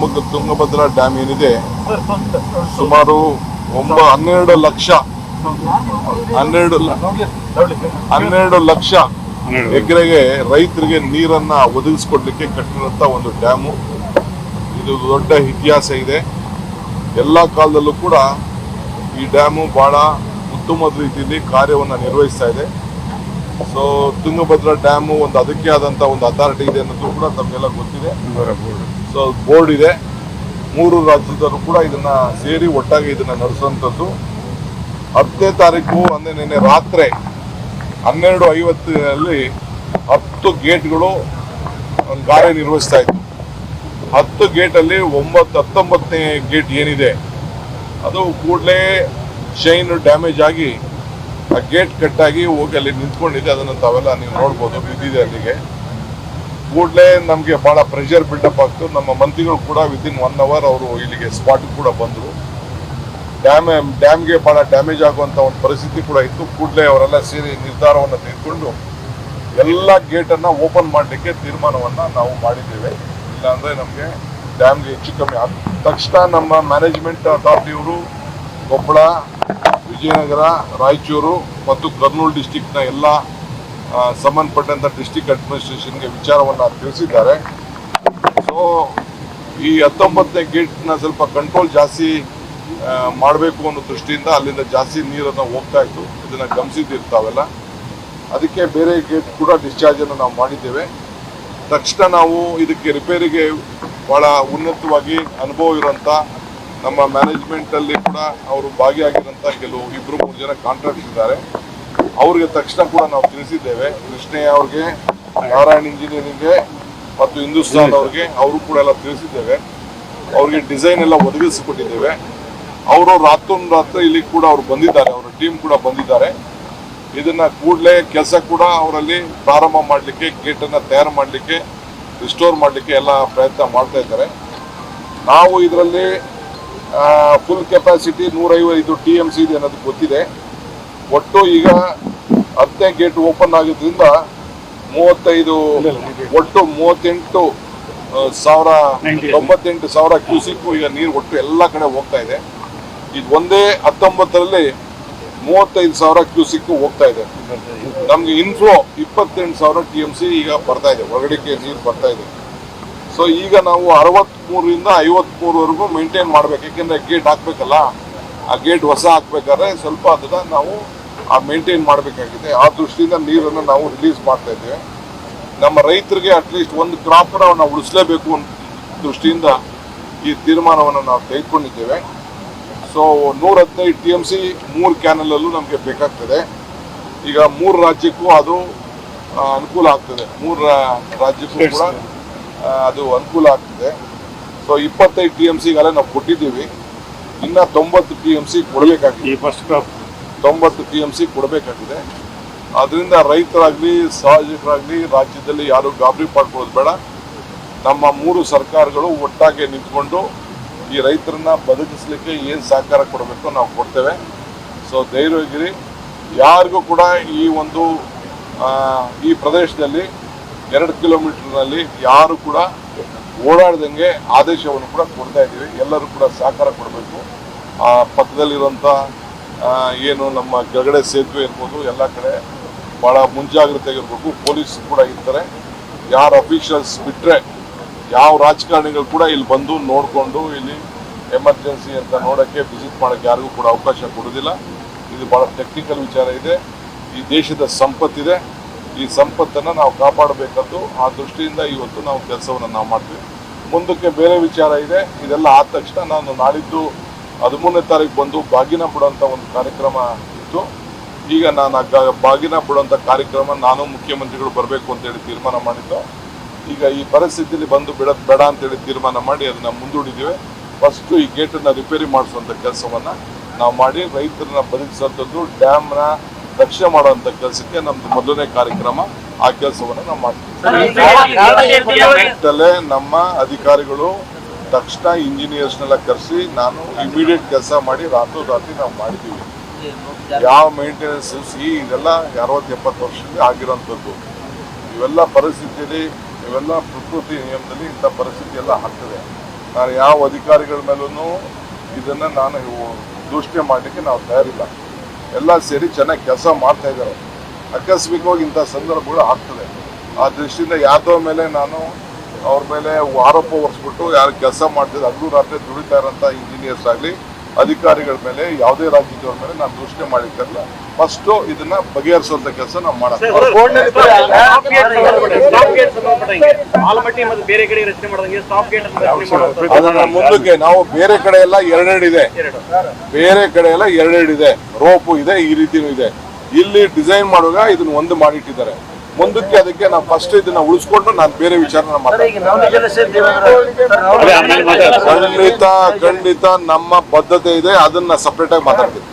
Tunga Tungabhadra dam ಏನಿದೆ? ಸುಮಾರು ಒಂಬ ಹನ್ನೆರಡು ಲಕ್ಷ. ಹನ್ನೆರಡು ಹನ್ನೆರಡು ಲಕ್ಷ ಎಕರೆಗೆ ರೈತರಿಗೆ ನೀರನ್ನ ಒದಗಿಸ್ಕೊಡ್ಲಿಕ್ಕೆ ಕಟ್ಟಿರುವಂತ ಒಂದು ಡ್ಯಾಮು. ಇದು ದೊಡ್ಡ ಇತಿಹಾಸ ಇದೆ. ಎಲ್ಲ ಕಾಲದಲ್ಲೂ ಕೂಡ ಈ ಡ್ಯಾಮು ಬಹಳ ಉತ್ತಮವಾದ ರೀತಿಯಲ್ಲಿ ಕಾರ್ಯವನ್ನು ನಿರ್ವಹಿಸ್ತಾ ಇದೆ. ಸೊ ತುಂಗಭದ್ರಾ ಡ್ಯಾಮು ಒಂದು ಅದಕ್ಕೆ ಆದಂತ ಒಂದು ಅಥಾರಿಟಿ ಇದೆ ಅನ್ನೋದು ಕೂಡ ತಮಗೆಲ್ಲ ಗೊತ್ತಿದೆ. ಸೊ ಬೋರ್ಡ್ ಇದೆ. ಮೂರು ರಾಜ್ಯದವರು ಕೂಡ ಇದನ್ನ ಸೇರಿ ಒಟ್ಟಾಗಿ ಇದನ್ನ ನಡೆಸುವಂಥದ್ದು. ಹತ್ತನೇ ತಾರೀಕು ಅಂದ್ರೆ ನಿನ್ನೆ ರಾತ್ರಿ ಹನ್ನೆರಡು ಐವತ್ತಿನಲ್ಲಿ ಹತ್ತು ಗೇಟ್ಗಳು ಕಾರ್ಯನಿರ್ವಹಿಸ್ತಾ ಇತ್ತು. ಹತ್ತು ಗೇಟಲ್ಲಿ ಒಂಬತ್ತು, ಹತ್ತೊಂಬತ್ತನೇ ಗೇಟ್ ಏನಿದೆ, ಅದು ಕೂಡಲೇ ಶೈನ್ ಡ್ಯಾಮೇಜ್ ಆಗಿ ಆ ಗೇಟ್ ಕಟ್ಟಾಗಿ ಹೋಗಿ ಅಲ್ಲಿ ನಿಂತ್ಕೊಂಡಿದೆ. ಅದನ್ನು ತಾವೆಲ್ಲ ನೀವು ನೋಡ್ಬೋದು, ಬಿದ್ದಿದೆ ಅಲ್ಲಿಗೆ. ಕೂಡಲೇ ನಮಗೆ ಬಹಳ ಪ್ರೆಷರ್ ಬಿಲ್ಡಪ್ ಆಗ್ತು. ನಮ್ಮ ಮಂತ್ರಿಗಳು ಕೂಡ ವಿತಿನ್ ಒನ್ ಅವರ್ ಅವರು ಇಲ್ಲಿಗೆ ಸ್ಪಾಟ್ ಕೂಡ ಬಂದರು. ಡ್ಯಾಮ್ ಡ್ಯಾಮ್ಗೆ ಭಾಳ ಡ್ಯಾಮೇಜ್ ಆಗುವಂಥ ಒಂದು ಪರಿಸ್ಥಿತಿ ಕೂಡ ಇತ್ತು. ಕೂಡಲೇ ಅವರೆಲ್ಲ ಸೇರಿ ನಿರ್ಧಾರವನ್ನು ತೆಗೆದುಕೊಂಡು ಎಲ್ಲ ಗೇಟನ್ನು ಓಪನ್ ಮಾಡಲಿಕ್ಕೆ ತೀರ್ಮಾನವನ್ನು ನಾವು ಮಾಡಿದ್ದೇವೆ. ಇಲ್ಲಾಂದರೆ ನಮಗೆ ಡ್ಯಾಮ್ಗೆ ಹೆಚ್ಚು ಕಮ್ಮಿ ಆದ ತಕ್ಷಣ ನಮ್ಮ ಮ್ಯಾನೇಜ್ಮೆಂಟ್ ಅಥಾರಿಟಿಯವರು ಕೊಪ್ಪಳ ವಿಜಯನಗರ, ರಾಯಚೂರು ಮತ್ತು ಕರ್ನೂಲ್ ಡಿಸ್ಟಿಕ್ನ ಎಲ್ಲ ಆ, ಸಂಬಂಧಪಟ್ಟಂತ ಡಿಸ್ಟಿಕ್ ಅಡ್ಮಿನಿಸ್ಟ್ರೇಷನ್ಗೆ ವಿಚಾರವನ್ನು ತಿಳಿಸಿದ್ದಾರೆ. ಸೊ ಈ ಹತ್ತೊಂಬತ್ತನೇ ಗೇಟ್ನ ಸ್ವಲ್ಪ ಕಂಟ್ರೋಲ್ ಜಾಸ್ತಿ ಮಾಡಬೇಕು ಅನ್ನೋ ದೃಷ್ಟಿಯಿಂದ ಅಲ್ಲಿಂದ ಜಾಸ್ತಿ ನೀರನ್ನು ಹೋಗ್ತಾ ಇತ್ತು. ಇದನ್ನು ಗಮನಿಸಿದ್ದಿರ್ತಾವೆಲ್ಲ ಅದಕ್ಕೆ ಬೇರೆ ಗೇಟ್ ಕೂಡ ಡಿಸ್ಚಾರ್ಜ್ ಅನ್ನು ನಾವು ಮಾಡಿದ್ದೇವೆ. ತಕ್ಷಣ ನಾವು ಇದಕ್ಕೆ ರಿಪೇರಿಗೆ ಬಹಳ ಉನ್ನತವಾಗಿ ಅನುಭವ ಇರುವಂಥ ನಮ್ಮ ಮ್ಯಾನೇಜ್ಮೆಂಟಲ್ಲಿ ಕೂಡ ಅವರು ಭಾಗಿಯಾಗಿರೋಂಥ ಕೆಲವು ಇಬ್ಬರು ಮೂರು ಜನ ಕಾಂಟ್ರಾಕ್ಟ್ ಇದ್ದಾರೆ. ಅವ್ರಿಗೆ ತಕ್ಷಣ ಕೂಡ ನಾವು ತಿಳಿಸಿದ್ದೇವೆ. ಕೃಷ್ಣಯ್ಯ ಅವ್ರಿಗೆ, ನಾರಾಯಣ್ ಇಂಜಿನಿಯರಿಂಗ್ಗೆ ಮತ್ತು ಹಿಂದೂಸ್ತಾನ್ ಅವ್ರಿಗೆ ಅವರು ಕೂಡ ಎಲ್ಲ ತಿಳಿಸಿದ್ದೇವೆ. ಅವ್ರಿಗೆ ಡಿಸೈನ್ ಎಲ್ಲ ಒದಗಿಸಿಕೊಟ್ಟಿದ್ದೇವೆ. ಅವರು ರಾತ್ರೊಂದು ರಾತ್ರಿ ಇಲ್ಲಿ ಕೂಡ ಅವ್ರು ಬಂದಿದ್ದಾರೆ. ಅವರ ಟೀಮ್ ಕೂಡ ಬಂದಿದ್ದಾರೆ. ಇದನ್ನ ಕೂಡಲೇ ಕೆಲಸ ಕೂಡ ಅವರಲ್ಲಿ ಪ್ರಾರಂಭ ಮಾಡಲಿಕ್ಕೆ ಗೇಟನ್ನ ತಯಾರು ಮಾಡಲಿಕ್ಕೆ ರಿಸ್ಟೋರ್ ಮಾಡಲಿಕ್ಕೆ ಎಲ್ಲ ಪ್ರಯತ್ನ ಮಾಡ್ತಾ ಇದ್ದಾರೆ. ನಾವು ಇದರಲ್ಲಿ ಫುಲ್ ಕೆಪಾಸಿಟಿ ನೂರೈವತ್ತು ಟಿ ಎಂ ಸಿ ಇದೆ ಅನ್ನೋದು ಗೊತ್ತಿದೆ. ಒಟ್ಟು ಈಗ ಹತ್ತನೇ ಗೇಟ್ ಓಪನ್ ಆಗಿದ್ರಿಂದ ಮೂವತ್ತೈದು ಒಟ್ಟು ಮೂವತ್ತೆಂಟು ಸಾವಿರ ತೊಂಬತ್ತೆಂಟು ಸಾವಿರ ಕ್ಯೂಸಿಕ್ಕು ಈಗ ನೀರು ಒಟ್ಟು ಎಲ್ಲ ಕಡೆ ಹೋಗ್ತಾ ಇದೆ. ಇದು ಒಂದೇ ಹತ್ತೊಂಬತ್ತರಲ್ಲಿ ಮೂವತ್ತೈದು ಸಾವಿರ ಕ್ಯೂಸಿಕ್ಕು ಹೋಗ್ತಾ ಇದೆ. ನಮ್ಗೆ ಇನ್ಫ್ಲೋ ಇಪ್ಪತ್ತೆಂಟು ಸಾವಿರ ಟಿ ಎಂ ಸಿ ಈಗ ಬರ್ತಾ ಇದೆ ಹೊರಗಡೆಗೆ ನೀರು ಬರ್ತಾ ಇದೆ. ಸೊ ಈಗ ನಾವು ಅರವತ್ಮೂರರಿಂದ ಐವತ್ಮೂರವರೆಗೂ ಮೇಂಟೈನ್ ಮಾಡ್ಬೇಕು ಯಾಕೆಂದ್ರೆ ಗೇಟ್ ಹಾಕ್ಬೇಕಲ್ಲ ಆ ಗೇಟ್ ಹೊಸ ಹಾಕ್ಬೇಕಾದ್ರೆ ಸ್ವಲ್ಪ ಅದನ್ನ ನಾವು ಆ ಮೇಂಟೈನ್ ಮಾಡಬೇಕಾಗಿದೆ. ಆ ದೃಷ್ಟಿಯಿಂದ ನೀರನ್ನು ನಾವು ರಿಲೀಸ್ ಮಾಡ್ತಾ ಇದ್ದೇವೆ. ನಮ್ಮ ರೈತರಿಗೆ ಅಟ್ಲೀಸ್ಟ್ ಒಂದು ಕ್ರಾಪ್ ನಾವು ಉಳಿಸಲೇಬೇಕು ಅಂತ ದೃಷ್ಟಿಯಿಂದ ಈ ತೀರ್ಮಾನವನ್ನು ನಾವು ತೆಗೆದುಕೊಂಡಿದ್ದೇವೆ. ಸೊ ನೂರ ಹದಿನೈದು ಟಿ ಎಂ ಸಿ ಮೂರು ಕ್ಯಾನಲಲ್ಲೂ ನಮಗೆ ಬೇಕಾಗ್ತದೆ. ಈಗ ಮೂರು ರಾಜ್ಯಕ್ಕೂ ಅದು ಅನುಕೂಲ ಆಗ್ತದೆ. ಮೂರು ರಾಜ್ಯಕ್ಕೂ ಕೂಡ ಅದು ಅನುಕೂಲ ಆಗ್ತದೆ. ಸೊ ಇಪ್ಪತ್ತೈದು ಟಿ ಎಂ ಸಿಗೆಲ್ಲ ನಾವು ಕೊಟ್ಟಿದ್ದೀವಿ. ಇನ್ನ ತೊಂಬತ್ತು ಟಿ ಎಂ ಸಿ ಕೊಡಬೇಕಾಗಿದೆ. ಫಸ್ಟ್ ಕ್ರಾಪ್ ತೊಂಬತ್ತು ಟಿ ಎಂ ಸಿ ಕೊಡಬೇಕಾಗಿದೆ. ಅದರಿಂದ ರೈತರಾಗಲಿ ಸಹಜಕರಾಗಲಿ ರಾಜ್ಯದಲ್ಲಿ ಯಾರು ಗಾಬರಿ ಪಡ್ಕೊಳ್ಳೋದು ಬೇಡ. ನಮ್ಮ ಮೂರು ಸರ್ಕಾರಗಳು ಒಟ್ಟಾಗಿ ನಿಂತ್ಕೊಂಡು ಈ ರೈತರನ್ನ ಬದುಕಿಸ್ಲಿಕ್ಕೆ ಏನು ಸಹಕಾರ ಕೊಡಬೇಕು ನಾವು ಕೊಡ್ತೇವೆ. ಸೊ ಧೈರ್ಯಗಿರಿ ಯಾರಿಗೂ ಕೂಡ ಈ ಒಂದು ಈ ಪ್ರದೇಶದಲ್ಲಿ ಎರಡು ಕಿಲೋಮೀಟರ್ನಲ್ಲಿ ಯಾರು ಕೂಡ ಓಡಾಡ್ದಂಗೆ ಆದೇಶವನ್ನು ಕೂಡ ಕೊಡ್ತಾ ಇದ್ದೀವಿ. ಎಲ್ಲರೂ ಕೂಡ ಸಹಕಾರ ಕೊಡಬೇಕು. ಆ ಪಕ್ಕದಲ್ಲಿರುವಂಥ ಏನು ನಮ್ಮ ಕೆಳಗಡೆ ಸೇತುವೆ ಇರ್ಬೋದು, ಎಲ್ಲ ಕಡೆ ಭಾಳ ಮುಂಜಾಗ್ರತೆ ಇರಬೇಕು. ಪೊಲೀಸ್ ಕೂಡ ಇರ್ತಾರೆ. ಯಾರು ಅಫಿಷಿಯಲ್ಸ್ ಬಿಟ್ಟರೆ ಯಾವ ರಾಜಕಾರಣಿಗಳು ಕೂಡ ಇಲ್ಲಿ ಬಂದು ನೋಡಿಕೊಂಡು ಇಲ್ಲಿ ಎಮರ್ಜೆನ್ಸಿ ಅಂತ ನೋಡೋಕ್ಕೆ ವಿಸಿಟ್ ಮಾಡೋಕ್ಕೆ ಯಾರಿಗೂ ಕೂಡ ಅವಕಾಶ ಕೊಡೋದಿಲ್ಲ ಇದು ಭಾಳ ಟೆಕ್ನಿಕಲ್ ವಿಚಾರ ಇದೆ. ಈ ದೇಶದ ಸಂಪತ್ತಿದೆ. ಈ ಸಂಪತ್ತನ್ನು ನಾವು ಕಾಪಾಡಬೇಕಂದು ಆ ದೃಷ್ಟಿಯಿಂದ ಇವತ್ತು ನಾವು ಕೆಲಸವನ್ನು ನಾವು ಮಾಡ್ತೀವಿ. ಮುಂದಕ್ಕೆ ಬೇರೆ ವಿಚಾರ ಇದೆ. ಇದೆಲ್ಲ ಆದ ತಕ್ಷಣ ನಾನು ನಾಳಿದ್ದು ಹದಿಮೂರನೇ ತಾರೀಕು ಬಂದು ಬಾಗಿನ ಬಿಡುವಂಥ ಒಂದು ಕಾರ್ಯಕ್ರಮ ಇತ್ತು. ಈಗ ನಾನು ಆ ಗ- ಬಾಗಿನ ಬಿಡುವಂಥ ಕಾರ್ಯಕ್ರಮ ನಾನು ಮುಖ್ಯಮಂತ್ರಿಗಳು ಬರಬೇಕು ಅಂತೇಳಿ ತೀರ್ಮಾನ ಮಾಡಿದ್ದು. ಈಗ ಈ ಪರಿಸ್ಥಿತಿಯಲ್ಲಿ ಬಂದು ಬಿಡೋದು ಬೇಡ ಅಂತೇಳಿ ತೀರ್ಮಾನ ಮಾಡಿ ಅದನ್ನ ಮುಂದೂಡಿದ್ದೀವಿ. ಫಸ್ಟು ಈ ಗೇಟನ್ನು ರಿಪೇರಿ ಮಾಡಿಸುವಂಥ ಕೆಲಸವನ್ನ ನಾವು ಮಾಡಿ ರೈತರನ್ನ ಬದುಕಿಸುವಂಥದ್ದು ಡ್ಯಾಮ್ನ ರಕ್ಷಣೆ ಮಾಡುವಂಥ ಕೆಲಸಕ್ಕೆ ನಮ್ದು ಮೊದಲನೇ ಕಾರ್ಯಕ್ರಮ ಆ ಕೆಲಸವನ್ನು ನಾವು ಮಾಡ್ತೀವಿ. ನಮ್ಮ ಅಧಿಕಾರಿಗಳು ತಕ್ಷಣ ಇಂಜಿನಿಯರ್ಸ್ನೆಲ್ಲ ಕರೆಸಿ ನಾನು ಇಮಿಡಿಯೇಟ್ ಕೆಲಸ ಮಾಡಿ ರಾತ್ರೋ ರಾತ್ರಿ ನಾವು ಮಾಡಿದ್ದೀವಿ ಯಾವ ಮೇಂಟೆನೆನ್ಸ್ ಸಿ ಇದೆಲ್ಲ ಅರವತ್ತು ಎಪ್ಪತ್ತು ವರ್ಷದಲ್ಲಿ ಆಗಿರೋಂಥದ್ದು. ಇವೆಲ್ಲ ಪರಿಸ್ಥಿತಿಯಲ್ಲಿ, ಇವೆಲ್ಲ ಪ್ರಕೃತಿ ನಿಯಮದಲ್ಲಿ ಇಂಥ ಪರಿಸ್ಥಿತಿ ಎಲ್ಲ ಆಗ್ತದೆ. ನಾನು ಯಾವ ಅಧಿಕಾರಿಗಳ ಮೇಲೂ ಇದನ್ನು ನಾನು ದೂಷಣೆ ಮಾಡಲಿಕ್ಕೆ ನಾವು ತಯಾರಿಲ್ಲ. ಎಲ್ಲ ಸೇರಿ ಚೆನ್ನಾಗಿ ಕೆಲಸ ಮಾಡ್ತಾ ಇದ್ದಾರೆ. ಆಕಸ್ಮಿಕವಾಗಿ ಇಂಥ ಸಂದರ್ಭಗಳು ಆಗ್ತದೆ. ಆ ದೃಷ್ಟಿಯಿಂದ ಯಾವುದೋ ಮೇಲೆ ನಾನು ಅವ್ರ ಮೇಲೆ ಆರೋಪ ಹೊರಿಸ್ಬಿಟ್ಟು ಯಾರು ಕೆಲಸ ಮಾಡ್ತಿದ್ರು ಹಗಲು ರಾತ್ರಿ ದುಡಿತಾ ಇರೋಂಥ ಇಂಜಿನಿಯರ್ಸ್ ಆಗಲಿ ಅಧಿಕಾರಿಗಳ ಮೇಲೆ ಯಾವುದೇ ರಾಜ್ಯದವ್ರ ಮೇಲೆ ನಾನು ದೂಷಣೆ ಮಾಡಿದ್ದಲ್ಲ ಫಸ್ಟ್ ಇದನ್ನ ಬಗೆಹರಿಸುವಂತ ಕೆಲಸ ನಾವು ಮಾಡೋಣ ಆಲಮಟ್ಟಿ ಮತ್ತು ಬೇರೆ ಕಡೆ ರಚನೆ ಮಾಡಿದಂಗೆ ಸ್ಟಾಪ್ ಗೇಟ್ ಅಂತ ರಚನೆ ಮಾಡೋದು. ಅದನ್ನ ಮುಂದಕ್ಕೆ ನಾವು ಬೇರೆ ಕಡೆ ಎಲ್ಲ ಎರಡೆರಡು ಇದೆ. ಬೇರೆ ಕಡೆ ಎಲ್ಲ ಎರಡೆರಡು ಇದೆ. ರೋಪು ಇದೆ ಈ ರೀತಿನೂ ಇದೆ. ಇಲ್ಲಿ ಡಿಸೈನ್ ಮಾಡುವಾಗ ಇದನ್ನ ಒಂದು ಮಾಡಿಟ್ಟಿದ್ದಾರೆ. ಮುಂದಕ್ಕೆ ಅದಕ್ಕೆ ನಾವು ಫಸ್ಟ್ ಇದನ್ನ ಉಳಿಸ್ಕೊಂಡು ನಾನು ಬೇರೆ ವಿಚಾರನ ಮಾಡ್ತೀನಿ ಖಂಡಿತ ಖಂಡಿತ ನಮ್ಮ ಬದ್ಧತೆ ಇದೆ ಅದನ್ನ ಸಪ್ರೇಟ್ ಆಗಿ ಮಾತಾಡ್ತೀನಿ.